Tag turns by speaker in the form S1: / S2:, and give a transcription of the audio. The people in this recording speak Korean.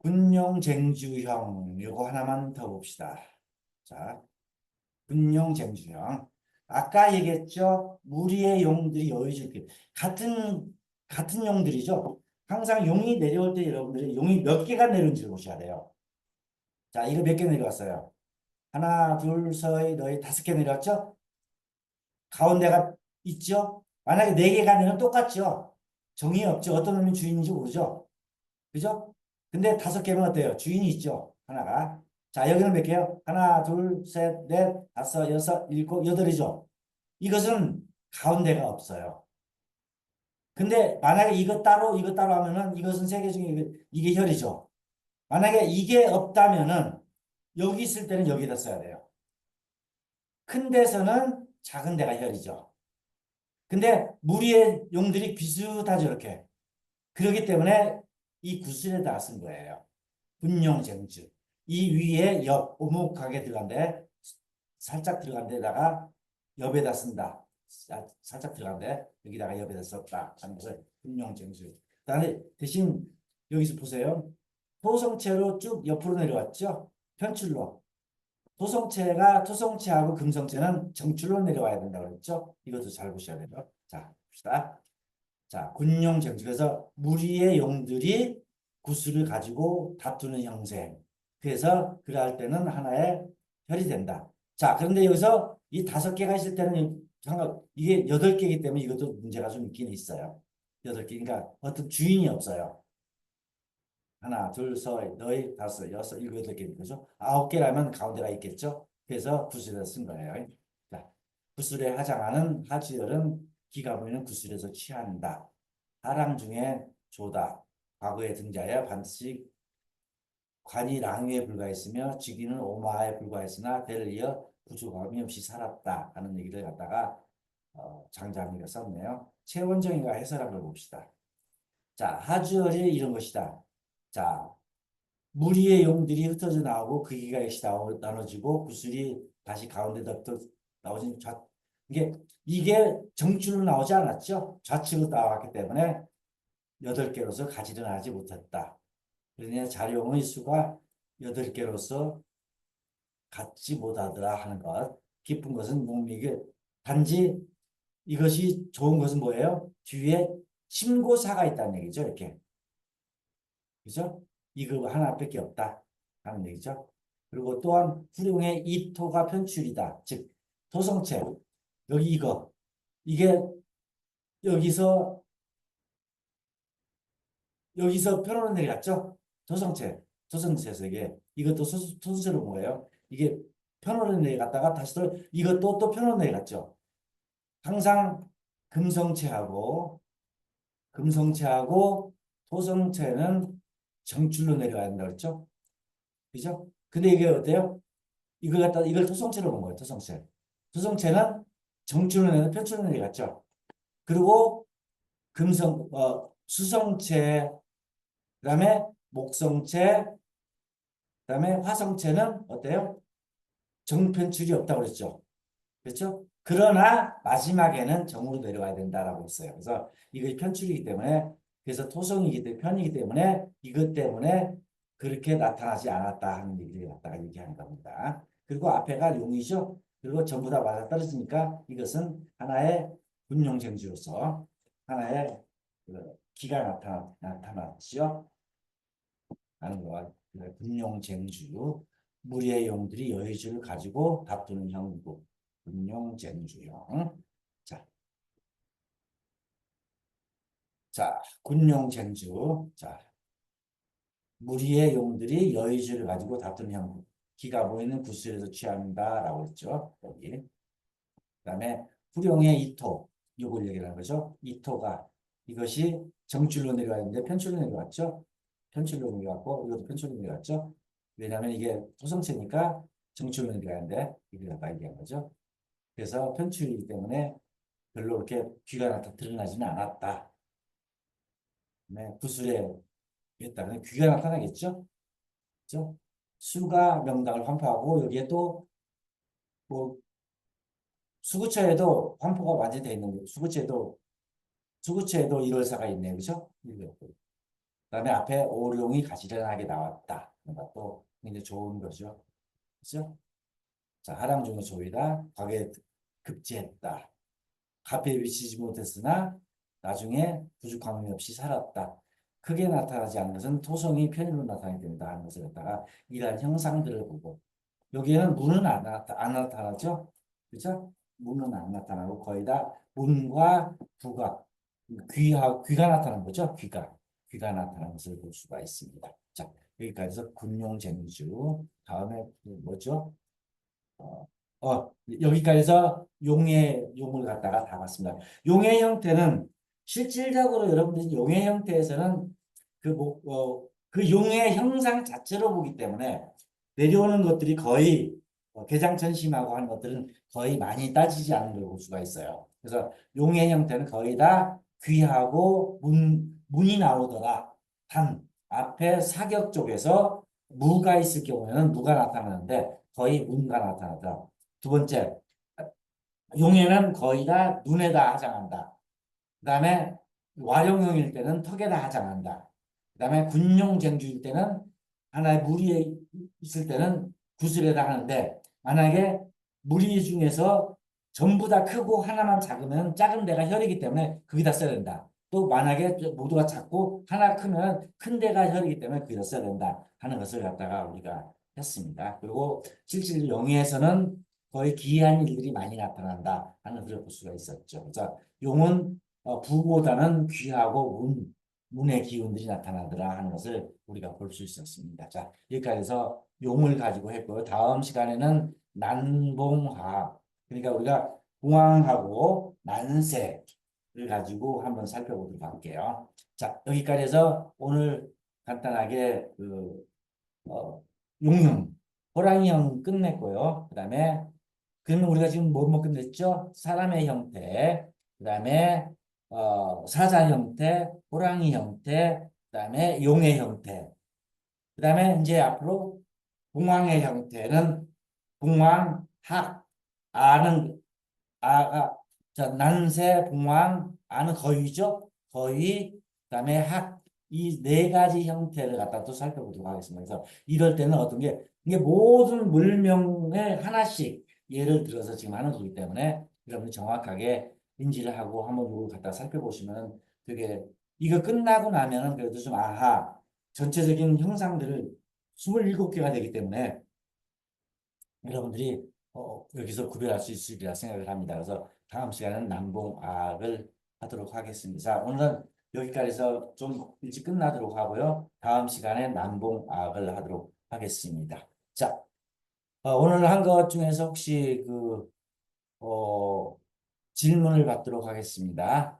S1: 군용쟁주형 요거 하나만 더 봅시다. 자, 군용쟁주형. 아까 얘기했죠? 무리의 용들이 여의주기 같은 같은 용들이죠. 항상 용이 내려올 때 여러분들이 용이 몇 개가 내려온지를 보셔야 돼요. 자, 이거 몇 개 내려왔어요? 하나, 둘, 셋, 넷, 다섯 개 내려왔죠? 가운데가 있죠? 만약에 네 개가 내면 똑같죠? 정이 없죠? 어떤 놈이 주인인지 모르죠? 그죠? 근데 다섯 개면 어때요? 주인이 있죠? 하나가. 자, 여기는 몇 개요? 하나, 둘, 셋, 넷, 다섯, 여섯, 일곱, 여덟이죠? 이것은 가운데가 없어요. 근데 만약에 이거 따로, 이거 따로 하면은 이것은 세 개 중에 이게, 이게 혈이죠? 만약에 이게 없다면은 여기 있을 때는 여기다 써야 돼요. 큰 데서는 작은 데가 혈이죠. 근데 무리의 용들이 비슷하죠, 이렇게. 그렇기 때문에 이 구슬에다가 쓴 거예요. 분용 쟁주. 이 위에 옆, 오목하게 들어간데, 살짝 들어간 데다가 옆에다 쓴다. 사- 살짝 들어간데, 여기다가 옆에다 썼다. 하는 것을 분용 쟁주. 그다음에 대신 여기서 보세요. 토성체로 쭉 옆으로 내려왔죠? 편출로. 토성체가 토성체하고 금성체는 정출로 내려와야 된다고 그랬죠? 이것도 잘 보셔야 돼요. 자, 봅시다. 자, 군용쟁주. 그래서 무리의 용들이 구슬을 가지고 다투는 형생. 그래서 그럴 때는 하나의 혈이 된다. 자, 그런데 여기서 이 다섯 개가 있을 때는 상관 이게 여덟 개이기 때문에 이것도 문제가 좀 있긴 있어요. 여덟 개. 그러니까 어떤 주인이 없어요. 하나, 둘, 셋, 넷, 다섯, 여섯, 일곱, 여덟 개 그죠? 아홉 개라면 가운데가 있겠죠? 그래서 구슬을 쓴 거예요. 자, 구슬에 하장하는 하지열은 기가 보이는 구슬에서 취한다. 하랑 중에 조다. 과거에 등자여 반드시 관이 랑위에 불과했으며 직위는 오마에 불과했으나 대를 이어 부족함이 없이 살았다 하는 얘기를 갖다가 어, 장장이가 썼네요. 최원정이가 해설한 걸 봅시다. 자, 하주열이 이런 것이다. 자, 무리의 용들이 흩어져 나오고 그 기가 역시 나눠지고 구슬이 다시 가운데다 또 나오진 좌 이게 이게 정줄로 나오지 않았죠? 좌측으로 나왔기 때문에 여덟 개로서 가지를 하지 못했다. 그러니 자룡의 수가 여덟 개로서 갖지 못하더라 하는 것. 기쁜 것은 목미게 단지 이것이 좋은 것은 뭐예요? 뒤에 침고사가 있다는 얘기죠. 이렇게. 그죠? 이거 하나밖에 없다 하는 얘기죠. 그리고 또한 후룡의 이토가 편출이다. 즉 토성체 여기 이거 이게 여기서 여기서 편으로 내려갔죠. 토성체 토성체에서 이게 이것도 소- 토성체로 뭐예요? 이게 편으로 내려갔다가 다시 또 이것도 또 편으로 내려갔죠. 항상 금성체하고 금성체하고 토성체는 정출로 내려가야 된다 그랬죠? 그죠? 근데 이게 어때요? 이걸 갖다 이걸 토성체로 본 거예요. 토성체. 토성체는 내려 편출로 내려갔죠. 그리고 금성 어 수성체 그 다음에 목성체 그 다음에 화성체는 어때요? 정편출이 없다고 그랬죠. 그렇죠? 그러나 마지막에는 정으로 내려와야 된다라고 했어요. 그래서 이것이 편출이기 때문에 그래서 토성이기 때문에 편이기 때문에 이것 때문에 그렇게 나타나지 않았다 하는 얘기를 갖다가 얘기하는 겁니다. 그리고 앞에가 용이죠. 그리고 전부 다 맞아 떨어지니까 이것은 하나의 군용쟁주로서 하나의 그 기가 나타 나타났죠. 하는 것. 그 군용쟁주 무리의 용들이 여의주를 가지고 다투는 형국 군용쟁주형. 자, 자, 군용쟁주. 자, 무리의 용들이 여의주를 가지고 다투는 형국. 기가 보이는 구슬에서 취한다 라고 했죠. 여기. 그 다음에 후룡의 이토. 요걸 얘기하는 거죠. 이토가 이것이 정줄로 내려왔는데 편출로 내려왔죠. 편출로 내려왔고 이것도 편출로 내려왔죠. 왜냐하면 이게 토성체니까 정출로 내려가는데 이걸 갖다 얘기한 거죠. 그래서 편출이기 때문에 별로 그렇게 귀가 나타 드러나지는 않았다. 네, 구슬에 했다면 귀가 나타나겠죠. 그죠? 수가 명당을 환포하고 여기에 또 뭐 수구처에도 환포가 완전히 돼 있는 거예요. 수구처에도 수구처에도 일월사가 있네, 그죠? 그 다음에 앞에 오룡이 가지런하게 나왔다. 그러니까 또 굉장히 좋은 거죠. 그죠? 자, 하랑 중의 조이다. 과거에 급제했다. 카페에 미치지 못했으나 나중에 부족함이 없이 살았다. 크게 나타나지 않는 것은 토성이 편의로 나타나게 된다 하는 것을 갖다가 이러한 형상들을 보고 여기에는 문은 안, 나타, 안 나타나죠? 그죠? 문은 안 나타나고 거의 다 문과 부가 귀하, 귀가 나타나는 거죠? 귀가 귀가 나타나는 것을 볼 수가 있습니다. 자 여기까지서 군용쟁주 다음에 그 뭐죠? 어, 어, 여기까지서 용의 용을 갖다가 다 봤습니다. 용의 형태는 실질적으로 여러분들이 용의 형태에서는 그, 뭐, 어, 그 용의 형상 자체로 보기 때문에 내려오는 것들이 거의 어, 개장천심하고 하는 것들은 거의 많이 따지지 않는 걸볼 수가 있어요. 그래서 용의 형태는 거의 다 귀하고 문, 문이 나오더라. 단 앞에 사격 쪽에서 무가 있을 경우에는 무가 나타나는데 거의 문가 나타나더라. 두 번째, 용에는 거의 다 눈에다 하장한다. 그 다음에 와룡용일 때는 턱에다 하장한다. 그 다음에 군용쟁주일 때는 하나의 무리에 있을 때는 구슬에다 하는데 만약에 무리 중에서 전부 다 크고 하나만 작으면 작은 데가 혈이기 때문에 거기다 써야 된다. 또 만약에 모두가 작고 하나 크면 큰 데가 혈이기 때문에 거기다 써야 된다 하는 것을 갖다가 우리가 했습니다. 그리고 실질 용에서는 거의 기이한 일들이 많이 나타난다 하는 것을 볼 수가 있었죠. 그래서 용은 어, 부보다는 귀하고 문, 문의 기운들이 나타나더라 하는 것을 우리가 볼 수 있었습니다. 자, 여기까지 해서 용을 가지고 했고요. 다음 시간에는 난봉화 그러니까 우리가 공황하고 난세를 가지고 한번 살펴보도록 할게요. 자, 여기까지 해서 오늘 간단하게 그 어, 용형, 호랑이형 끝냈고요. 그 다음에 그러면 우리가 지금 뭐뭐 끝냈죠? 사람의 형태, 그 다음에 어, 사자 형태, 호랑이 형태, 그 다음에 용의 형태. 그 다음에 이제 앞으로 공황의 형태는 공황, 학, 아는, 아가, 자, 난세, 공황, 아는 거의죠? 거의, 그 다음에 학, 이 네 가지 형태를 갖다 또 살펴보도록 하겠습니다. 그래서 이럴 때는 어떤 게, 이게 모든 물명을 하나씩 예를 들어서 지금 하는 거기 때문에 여러분이 정확하게 인지를 하고 한번 이걸 갖다 살펴보시면 되게 이거 끝나고 나면은 그래도 좀 아하 전체적인 형상들을 27개가 되기 때문에 여러분들이 어, 여기서 구별할 수 있으리라 생각을 합니다. 그래서 다음 시간은 남봉악을 하도록 하겠습니다. 자, 오늘은 여기까지서 좀 일찍 끝나도록 하고요. 다음 시간에 남봉악을 하도록 하겠습니다. 자, 어, 오늘 한 것 중에서 혹시 그, 어, 질문을 받도록 하겠습니다.